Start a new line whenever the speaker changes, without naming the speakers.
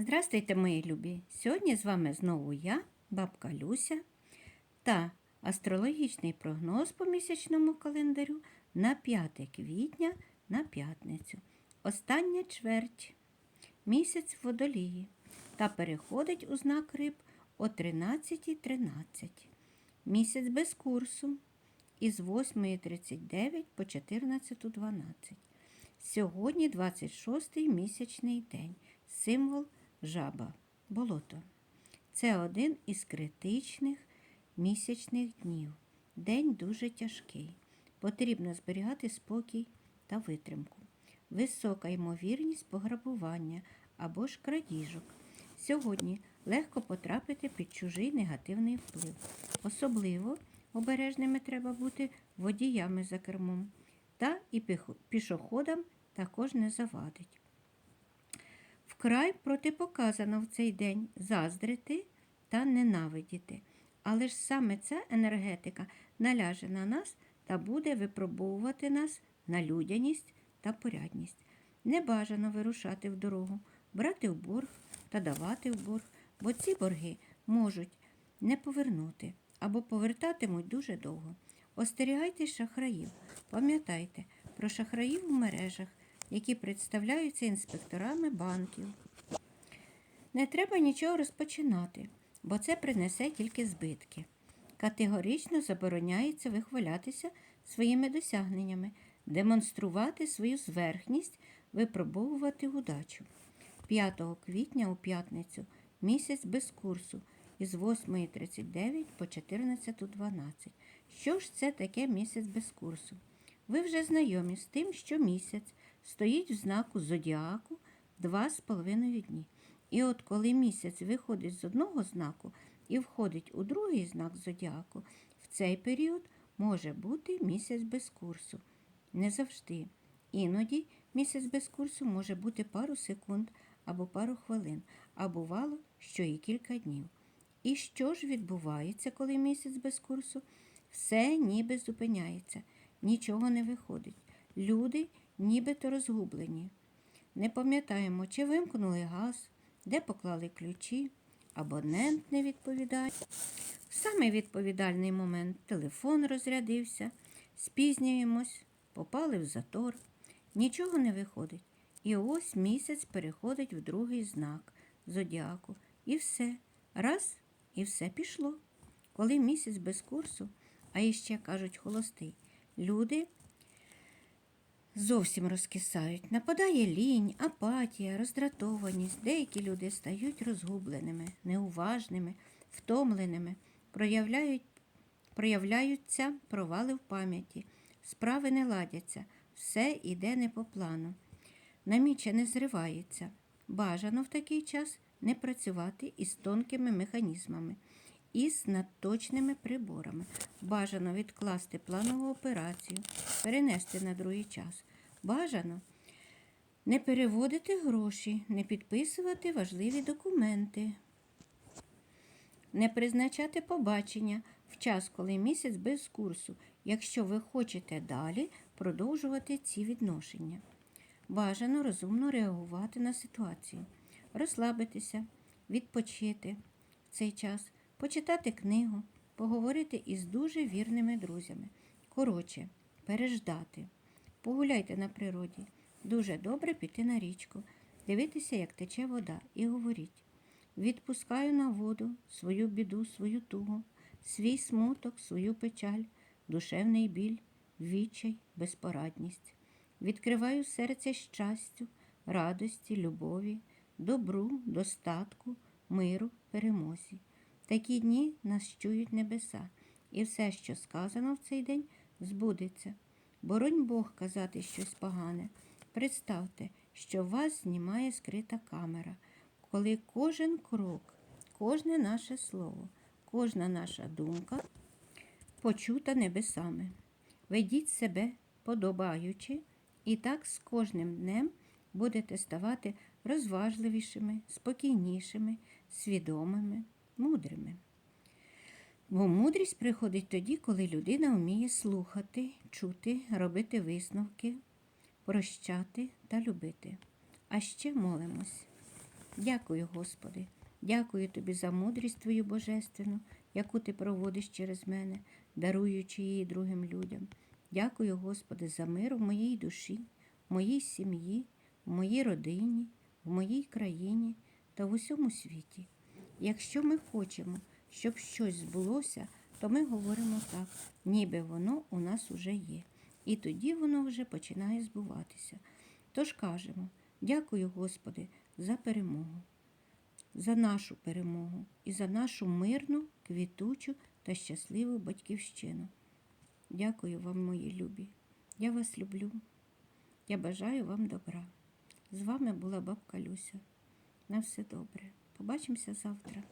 Здрастуйте, мої любі! Сьогодні з вами знову я, бабка Люся, та астрологічний прогноз по місячному календарю на 5 квітня на п'ятницю. Остання чверть місяць водолії та переходить у знак риб о 13.13. Місяць без курсу із 8.39 по 14.12. Сьогодні 26-й місячний день. Символ жаба, болото. Це один із критичних місячних днів. День дуже тяжкий. Потрібно зберігати спокій та витримку. Висока ймовірність пограбування або ж крадіжок. Сьогодні легко потрапити під чужий негативний вплив. Особливо обережними треба бути водіями за кермом. Та і пішоходам також не завадить. Вкрай протипоказано в цей день заздрити та ненавидіти. Але ж саме ця енергетика наляже на нас та буде випробовувати нас на людяність та порядність. Не бажано вирушати в дорогу, брати в борг та давати в борг, бо ці борги можуть не повернути або повертатимуть дуже довго. Остерігайтесь шахраїв. Пам'ятайте про шахраїв у мережах, які представляються інспекторами банків. Не треба нічого розпочинати, бо це принесе тільки збитки. Категорично забороняється вихвалятися своїми досягненнями, демонструвати свою зверхність, випробовувати удачу. 5 квітня у п'ятницю місяць без курсу із 8.39 по 14.12. Що ж це таке місяць без курсу? Ви вже знайомі з тим, що місяць стоїть в знаку зодіаку два з половиною дні. І от коли місяць виходить з одного знаку і входить у другий знак зодіаку, в цей період може бути місяць без курсу. Не завжди. Іноді місяць без курсу може бути пару секунд або пару хвилин, а бувало, що і кілька днів. І що ж відбувається, коли місяць без курсу? Все ніби зупиняється, нічого не виходить. Люди нібито розгублені. Не пам'ятаємо, чи вимкнули газ, де поклали ключі, абонент не відповідає. В самий відповідальний момент телефон розрядився, спізнюємось, попали в затор, нічого не виходить. І ось місяць переходить в другий знак зодіаку. І все. Раз, і все пішло. Коли місяць без курсу, а іще кажуть холостий, люди зовсім розкисають. Нападає лінь, апатія, роздратованість. Деякі люди стають розгубленими, неуважними, втомленими, проявляють, проявляються провали в пам'яті, справи не ладяться, все іде не по плану. Наміче не зривається. Бажано в такий час не працювати із тонкими механізмами, із надточними приборами. Бажано відкласти планову операцію, перенести на другий час. Бажано не переводити гроші, не підписувати важливі документи, не призначати побачення в час, коли місяць без курсу, якщо ви хочете далі продовжувати ці відношення. Бажано розумно реагувати на ситуацію, розслабитися, відпочити в цей час, почитати книгу, поговорити із дуже вірними друзями. Коротше, переждати. Погуляйте на природі. Дуже добре піти на річку, дивитися, як тече вода, і говоріть. Відпускаю на воду свою біду, свою тугу, свій смуток, свою печаль, душевний біль, відчай, безпорадність. Відкриваю серце щастю, радості, любові, добру, достатку, миру, перемозі. Такі дні нас чують небеса, і все, що сказано в цей день, збудеться. Боронь Бог казати щось погане. Представте, що вас знімає скрита камера, коли кожен крок, кожне наше слово, кожна наша думка почута небесами. Ведіть себе подобаючи, і так з кожним днем будете ставати розважливішими, спокійнішими, свідомими, мудрими. Бо мудрість приходить тоді, коли людина вміє слухати, чути, робити висновки, прощати та любити. А ще молимось. Дякую, Господи. Дякую тобі за мудрість Твою божественну, яку ти проводиш через мене, даруючи її другим людям. Дякую, Господи, за мир в моїй душі, в моїй сім'ї, в моїй родині, в моїй країні та в усьому світі. Якщо ми хочемо, щоб щось збулося, то ми говоримо так, ніби воно у нас уже є. І тоді воно вже починає збуватися. Тож кажемо, дякую, Господи, за перемогу, за нашу перемогу і за нашу мирну, квітучу та щасливу батьківщину. Дякую вам, мої любі. Я вас люблю. Я бажаю вам добра. З вами була бабка Люся. На все добре. Побачимося завтра.